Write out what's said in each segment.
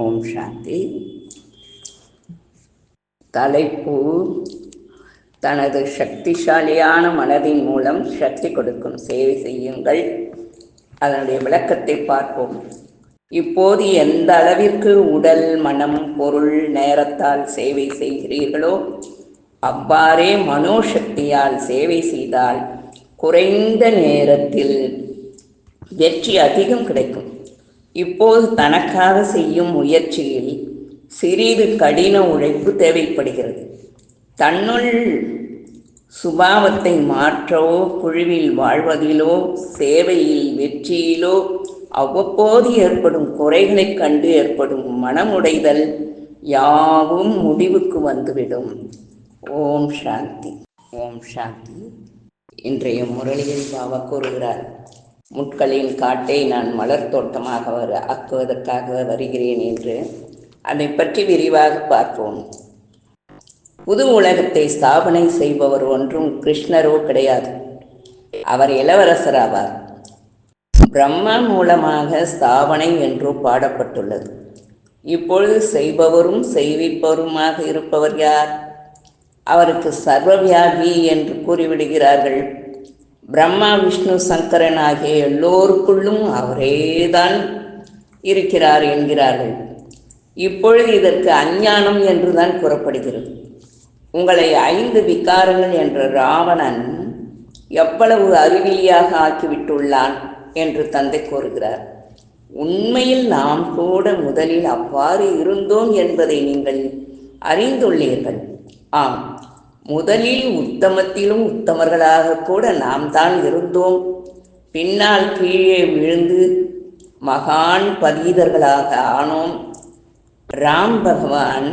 ஓம் சாந்தி. தலைப்பு தனது சக்திசாலியான மனதின் மூலம் சக்தி கொடுக்கும் சேவை செய்யுங்கள். அதனுடைய விளக்கத்தை பார்ப்போம். இப்போது எந்த அளவிற்கு உடல் மனம் பொருள் நேரத்தால் சேவை செய்கிறீர்களோ அவ்வாறே மனோசக்தியால் சேவை செய்தால் குறைந்த நேரத்தில் வெற்றி அதிகம் கிடைக்கும். இப்போது தனக்காக செய்யும் முயற்சியில் சிறிது கடின உழைப்பு தேவைப்படுகிறது. தன்னுள் சுபாவத்தை மாற்றவோ குழுவில் வாழ்வதிலோ சேவையில் வெற்றியிலோ அவ்வப்போது ஏற்படும் குறைகளைக் கண்டு ஏற்படும் மனமுடைதல் யாவும் முடிவுக்கு வந்துவிடும். ஓம் சாந்தி. ஓம் சாந்தி. இன்றைய முரளியில் பாபா கூறுகிறார் முட்களின் காட்டை நான் மலர் தோட்டமாக வர ஆக்குவதற்காக வருகிறேன் என்று அதை பற்றி விரிவாக பார்ப்போம். புது உலகத்தை ஸ்தாபனை செய்பவர் ஒன்றும் கிருஷ்ணரோ கிடையாது. அவர் இளவரசர் ஆவார் பிரம்மா மூலமாக ஸ்தாபனை என்று பாடப்பட்டுள்ளது. இப்பொழுது செய்பவரும் செய்விப்பவருமாக இருப்பவர் யார்? அவருக்கு சர்வவியாபி என்று கூறிவிடுகிறார்கள். பிரம்மா விஷ்ணு சங்கரன் ஆகிய எல்லோருக்குள்ளும் அவரேதான் இருக்கிறார் என்கிறார்கள். இப்பொழுது இதற்கு அஞ்ஞானம் என்றுதான் கூறப்படுகிறது. உங்களை ஐந்து விகாரங்கள் என்ற ராவணன் எவ்வளவு அறிவிலியாக ஆக்கிவிட்டுள்ளான் என்று தந்தை கூறுகிறார். உண்மையில் நாம் கூட முதலில் அவ்வாறு இருந்தோம் என்பதை நீங்கள் அறிந்துள்ளீர்கள். ஆம். முதலில் உத்தமத்திலும் உத்தமர்களாக கூட நாம் தான் இருந்தோம். பின்னால் கீழே விழுந்து மகான் பதீதர்களாக ஆனோம். ராம் பகவான்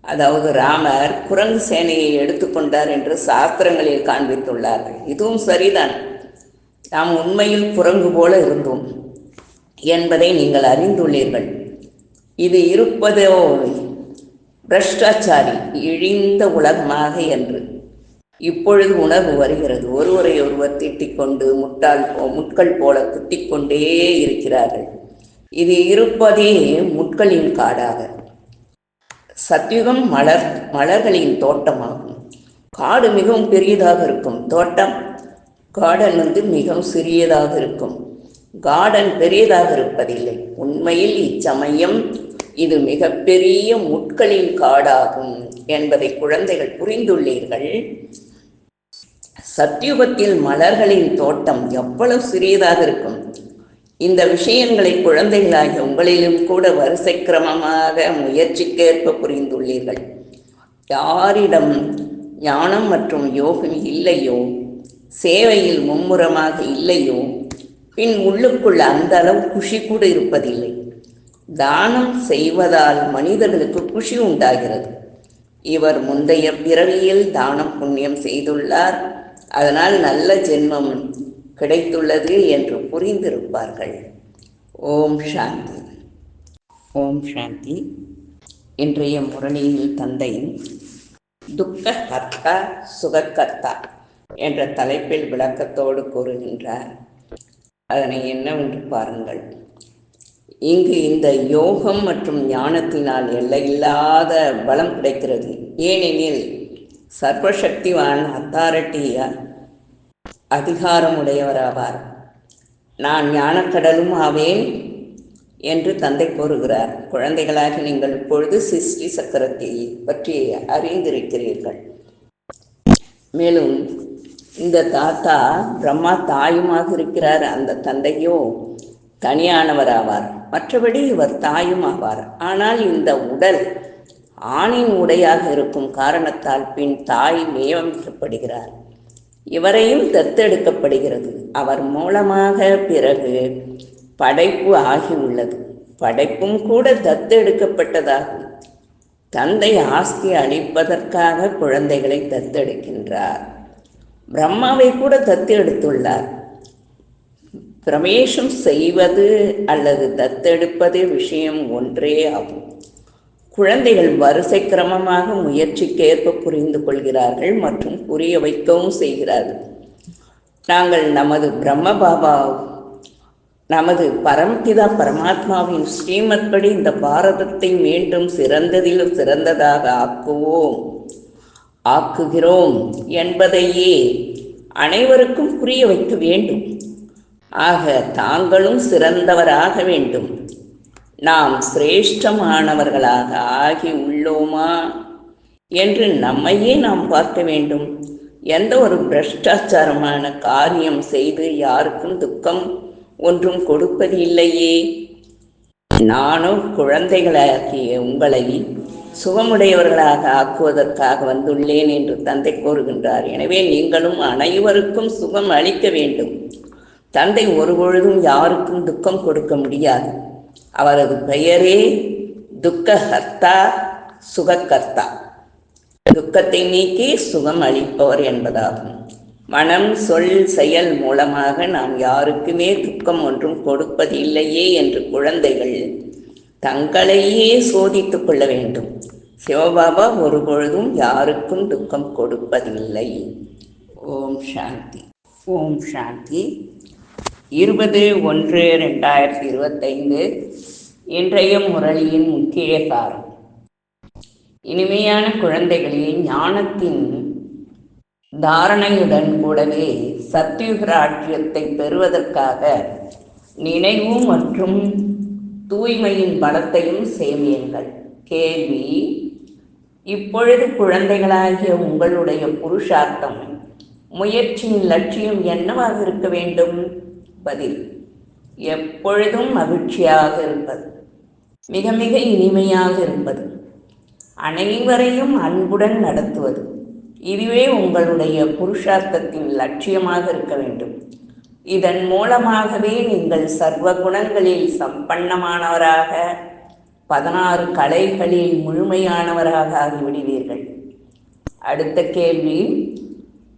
அதாவது ராமர் குரங்கு சேனையை எடுத்துக்கொண்டார் என்று சாஸ்திரங்களில் காண்பித்துள்ளார்கள். இதுவும் சரிதான். நாம் உண்மையில் குரங்கு போல இருந்தோம் என்பதை நீங்கள் அறிந்துள்ளீர்கள். இது இருப்பதோ பிரஷ்டாச்சாரி இழிந்த உலகமாக என்று. இப்பொழுது உணர்வு வருகிறது. ஒருவரை ஒருவர் திட்டிக்கொண்டு முட்டால் போ முட்கள் போல குத்திக்கொண்டே இருக்கிறார்கள். இது இருப்பதே முட்களின் காடாக. சத்யுகம் மலர் மலர்களின் தோட்டமாகும். காடு மிகவும் பெரியதாக இருக்கும். தோட்டம் கார்டன் வந்து மிகவும் சிறியதாக இருக்கும். கார்டன் பெரியதாக இருப்பதில்லை. உண்மையில் இச்சமயம் இது மிகப்பெரிய முட்களின் காடாகும் என்பதை குழந்தைகள் புரிந்துள்ளீர்கள். சத்தியுகத்தில் மலர்களின் தோட்டம் எவ்வளவு சிறியதாக இருக்கும். இந்த விஷயங்களை குழந்தைகளாகிய உங்களிலும் கூட வரிசை கிரமமாக முயற்சிக்கேற்ப புரிந்துள்ளீர்கள். யாரிடம் ஞானம் மற்றும் யோகம் இல்லையோ சேவையில் மும்முரமாக இல்லையோ பின் உள்ளுக்குள் அந்த அளவு குஷி கூட இருப்பதில்லை. தானம் செய்வதால் மனிதர்களுக்கு குஷி உண்டாகிறது. இவர் முந்தைய பிறவியில் தானம் புண்ணியம் செய்துள்ளார். அதனால் நல்ல ஜென்மம் கிடைத்துள்ளது என்று புரிந்திருப்பார்கள். ஓம் சாந்தி. ஓம் சாந்தி. இன்றைய முரணியில் தந்தை துக்க கர்த்தா சுகக்கர்த்தா என்ற தலைப்பில் விளக்கத்தோடு கூறுகின்றார். அதனை என்னவென்று பாருங்கள். இங்கு இந்த யோகம் மற்றும் ஞானத்தினால் எல்லையில்லாத பலம் கிடைக்கிறது. ஏனெனில் சர்வசக்திவான் அத்தாரிட்டி அதிகாரமுடையவராவார். நான் ஞானக்கடலும் ஆவேன் என்று தந்தை கூறுகிறார். குழந்தைகளாக நீங்கள் இப்பொழுது சிருஷ்டி சக்கரத்தை பற்றி அறிந்திருக்கிறீர்கள். மேலும் இந்த தாத்தா பிரம்மா தாயுமாக இருக்கிறார். அந்த தந்தையோ தனியானவர் ஆவார் மற்றபடி இவர் தாயும் ஆவார். ஆனால் இந்த உடல் ஆணின் உடையாக இருக்கும் காரணத்தால் பின் தாய் நியமிக்கப்படுகிறார் இவரையும் தத்தெடுக்கப்படுகிறது. அவர் மூலமாக பிறகு படைப்பு ஆகியுள்ளது. படைப்பும் கூட தத்தெடுக்கப்பட்டதாகும். தந்தை ஆஸ்தி அளிப்பதற்காக குழந்தைகளை தத்தெடுக்கின்றார். பிரம்மாவை கூட தத்து எடுத்துள்ளார் பிரவேசம் செய்வது அல்லது தத்தெடுப்பது விஷயம் ஒன்றே ஆகும். குழந்தைகள் வரிசை கிரமமாக முயற்சிக்கேற்ப புரிந்து கொள்கிறார்கள் மற்றும் புரிய வைக்கவும் செய்கிறார்கள். நாங்கள் நமது பிரம்ம பாபா நமது பரமபிதா பரமாத்மாவின் ஸ்ரீமத் படி இந்த பாரதத்தை மீண்டும் சிறந்ததிலும் சிறந்ததாக ஆக்குவோம் ஆக்குகிறோம் என்பதையே அனைவருக்கும் புரிய வைக்க வேண்டும். ஆக தாங்களும் சிறந்தவராக வேண்டும். நாம் சிரேஷ்டமானவர்களாக ஆகி உள்ளோமா? என்று நம்மையே நாம் பார்க்க வேண்டும். எந்த ஒரு பிரஷ்டாச்சாரமான காரியம் செய்து யாருக்கும் துக்கம் ஒன்றும் கொடுப்பது இல்லையே. நானும் குழந்தைகளாகிய உங்களை சுகமுடையவர்களாக ஆக்குவதற்காக வந்துள்ளேன் என்று தந்தை கூறுகின்றார். எனவே நீங்களும் அனைவருக்கும் சுகம் அளிக்க வேண்டும். தந்தை ஒருபொழுதும் யாருக்கும் துக்கம் கொடுக்க முடியாது. அவரது பெயரே துக்ககர்த்தா சுகக்கர்த்தா துக்கத்தை நீக்கி சுகம் அளிப்பவர் என்பதாகும். மனம் சொல் செயல் மூலமாக நாம் யாருக்குமே துக்கம் ஒன்றும் கொடுப்பதில்லையே என்று குழந்தைகள் தங்களையே சோதித்துக் கொள்ள வேண்டும். சிவபாபா ஒருபொழுதும் யாருக்கும் துக்கம் கொடுப்பதில்லை. ஓம் சாந்தி. ஓம் சாந்தி. இருபது ஒன்று ரெண்டாயிரத்தி இருபத்தைந்து இன்றைய முரளியின் முக்கிய சாரம் இனிமையான குழந்தைகளே ஞானத்தின் தாரணையுடன் கூடவே சத்யுக ராஜ்யத்தை பெறுவதற்காக நினைவு மற்றும் தூய்மையின் பலத்தையும் சேமியுங்கள். கேள்வி இப்பொழுது குழந்தைகளாகிய உங்களுடைய புருஷார்த்தம் முயற்சியின் லட்சியம் என்னவாக இருக்க வேண்டும்? பதில். எப்பொழுதும் மகிழ்ச்சியாக இருப்பது. மிக மிக இனிமையாக இருப்பது. அனைவரையும் அன்புடன் நடத்துவது. இதுவே உங்களுடைய புருஷார்த்தத்தின் லட்சியமாக இருக்க வேண்டும். இதன் மூலமாகவே நீங்கள் சர்வ குணங்களில் சம்பன்னமானவராக பதினாறு கலைகளில் முழுமையானவராக ஆகிவிடுவீர்கள். அடுத்த கேள்வி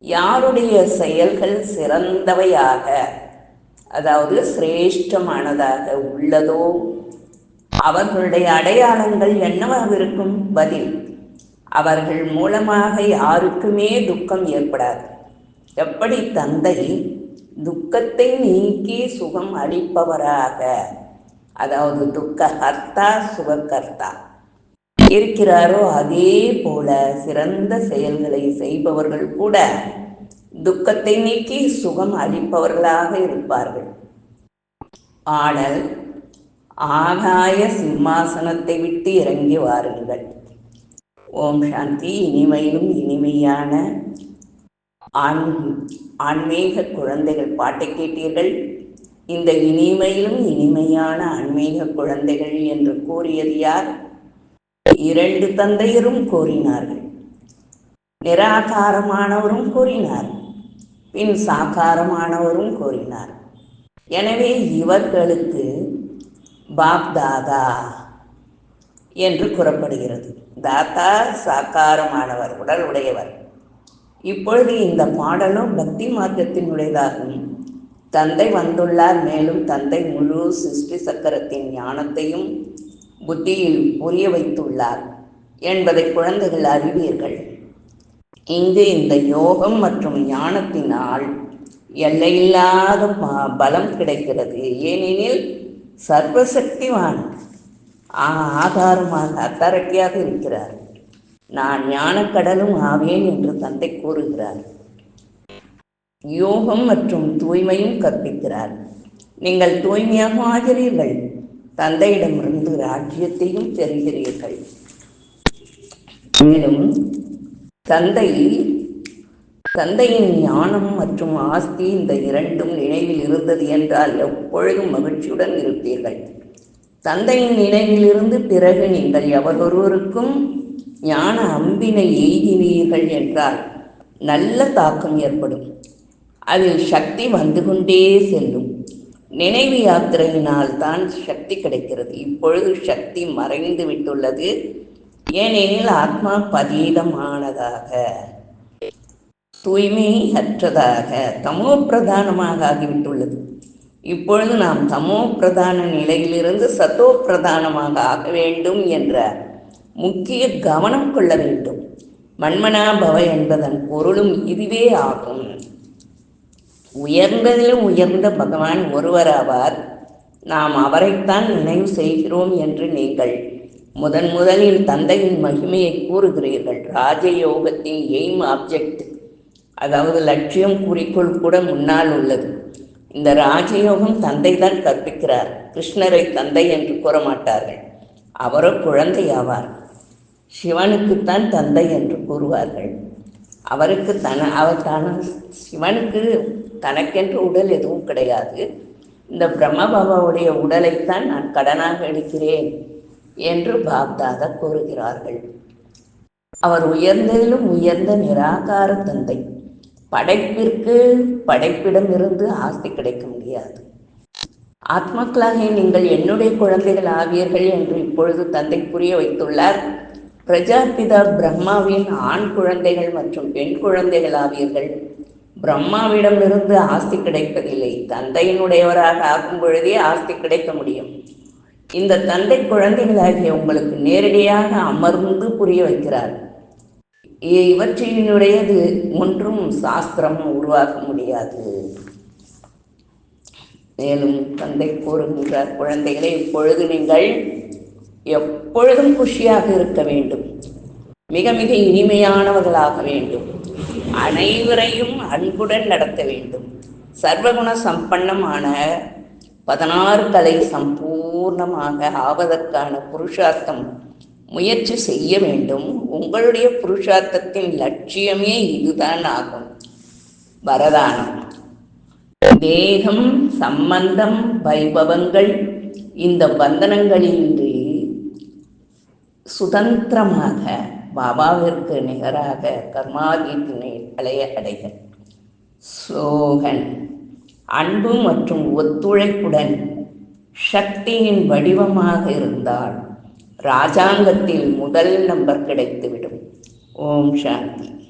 யாருடைய செயல்கள் சிறந்தவையாக? அதாவது சிரேஷ்டமானதாக உள்ளதோ அவர்களுடைய அடையாளங்கள் என்னவாக இருக்கும்? பதில் அவர்கள் மூலமாக யாருக்குமே துக்கம் ஏற்படாது. எப்படி தந்தை துக்கத்தை நீக்கி சுகம் அளிப்பவராக? அதாவது துக்க ஹர்த்தா சுககர்த்தா இருக்கிறாரோ அதே போல சிறந்த செயல்களை செய்பவர்கள் கூட துக்கத்தை நீக்கி சுகம் அளிப்பவர்களாக இருப்பார்கள். ஆடல் ஆகாய சிம்மாசனத்தை விட்டு இறங்கி வாருங்கள். ஓம் சாந்தி இனிமையிலும் இனிமையான ஆண் ஆன்மீக குழந்தைகள் பாட்டை கேட்டீர்கள். இந்த இனிமையிலும் இனிமையான ஆன்மீக குழந்தைகள் என்று கூறியது யார்? இரண்டு தந்தையரும் கூறினார்கள். நிராகாரமானவரும் கூறினார். பின் சாக்காரமானவரும் கூறினார் எனவே இவர்களுக்கு பாப் தாதா என்று கூறப்படுகிறது. தாத்தா சாக்காரமானவர் உடல் உடையவர் இப்பொழுது இந்த பாடலும் பக்தி மார்க்கத்தினுடையதாகும். தந்தை வந்துள்ளார் மேலும் தந்தை முழு சிருஷ்டி சக்கரத்தின் ஞானத்தையும் புத்தியில் புரிய வைத்துள்ளார் என்பதை குழந்தைகள் அறிவீர்கள். இங்கு இந்த யோகம் மற்றும் ஞானத்தினால் எல்லையில்லாத பலம் கிடைக்கிறது. ஏனெனில் சர்வசக்திவான் ஆதாரமாக அத்தாரட்டியாக இருக்கிறார். நான் ஞானக்கடலும் ஆவேன் என்று தந்தை கூறுகிறார். யோகம் மற்றும் தூய்மையும் கற்பிக்கிறார். நீங்கள் தூய்மையாக ஆகிறீர்கள். தந்தையிடமிருந்து ராஜ்யத்தையும் பெறுகிறீர்கள். மேலும் தந்தை தந்தையின் ஞானம் மற்றும் ஆஸ்தி இந்த இரண்டும் நினைவில் இருந்தது என்றால் எப்பொழுதும் மகிழ்ச்சியுடன் இருப்பீர்கள். தந்தையின் நினைவிலிருந்து பிறகு நீங்கள் எவரொருவருக்கும் ஞான அம்பினை எய்தினீர்கள் என்றால் நல்ல தாக்கம் ஏற்படும். அதில் சக்தி வந்து கொண்டே செல்லும். நினைவு யாத்திரையினால் தான் சக்தி கிடைக்கிறது. இப்பொழுது சக்தி மறைந்து விட்டுள்ளது. ஏனெனில் ஆத்மா பதீதமானதாக தூய்மை அற்றதாக தமோ பிரதானமாக ஆகிவிட்டுள்ளது. இப்பொழுது நாம் தமோ பிரதான நிலையிலிருந்து சத்தோ பிரதானமாக ஆக வேண்டும் என்ற முக்கிய கவனம் கொள்ள வேண்டும். மன்மனாபவ என்பதன் பொருளும் இதுவே ஆகும். உயர்ந்ததிலும் உயர்ந்த பகவான் ஒருவராவார். நாம் அவரைத்தான் நினைவு செய்கிறோம் என்று நீங்கள் முதன் முதலில் தந்தையின் மகிமையை கூறுகிறீர்கள். ராஜயோகத்தின் எய்ம் ஆப்ஜெக்ட் அதாவது லட்சியம் குறிக்கோள் கூட முன்னால் உள்ளது. இந்த ராஜயோகம் தந்தை தான் கற்பிக்கிறார். கிருஷ்ணரை தந்தை என்று கூற மாட்டார்கள் அவரோ குழந்தை ஆவார் சிவனுக்குத்தான் தந்தை என்று கூறுவார்கள். அவருக்கு தன அவர் தன சிவனுக்கு தனக்கென்று உடல் எதுவும் கிடையாது. இந்த பிரம்மபாபாவுடைய உடலைத்தான் நான் கடனாக எடுக்கிறேன். என்று பாக்தாத கூறுகிறார்கள். அவர் உயர்ந்ததிலும் உயர்ந்த நிராகார தந்தை. படைப்பிற்கு படைப்பிடமிருந்து ஆஸ்தி கிடைக்க முடியாது. ஆத்மாக்களாக நீங்கள் என்னுடைய குழந்தைகள் ஆவீர்கள் என்று இப்பொழுது தந்தை புரிய வைத்துள்ளார். பிரஜாபிதா பிரம்மாவின் ஆண் குழந்தைகள் மற்றும் பெண் குழந்தைகள் ஆவீர்கள். பிரம்மாவிடமிருந்து ஆஸ்தி கிடைப்பதில்லை. தந்தையினுடையவராக ஆகும் பொழுதே ஆஸ்தி கிடைக்க முடியும். இந்த தந்தை குழந்தைகளாகிய உங்களுக்கு நேரடியாக அமர்ந்து புரிய வைக்கிறார். இவற்றினுடையது ஒன்றும் சாஸ்திரம் உருவாக்க முடியாது. மேலும் தந்தை கூறுகின்றார் குழந்தைகளை இப்பொழுது நீங்கள் எப்பொழுதும் குஷியாக இருக்க வேண்டும். மிக மிக இனிமையானவர்களாக வேண்டும். அனைவரையும் அன்புடன் நடத்த வேண்டும். சர்வகுண சம்பன்னமான பதினாறு கலை சம்பூ பூர்ணமாக ஆவதற்கான புருஷார்த்தம் முயற்சி செய்ய வேண்டும். உங்களுடைய புருஷார்த்தத்தின் லட்சியமே இதுதான் ஆகும். வரதானம். தேகம் சம்பந்தம் வைபவங்கள் இந்த பந்தனங்களின்றி சுதந்திரமாக பாபாவிற்கு நிகராக கர்மாதீத்தினை அலைய அடைய ஸ்லோகன் அன்பு மற்றும் ஒத்துழைப்புடன் சக்தியின் வடிவமாக இருந்தால் ராஜாங்கத்தில் முதல் நம்பர் கிடைத்துவிடும். ஓம் சாந்தி.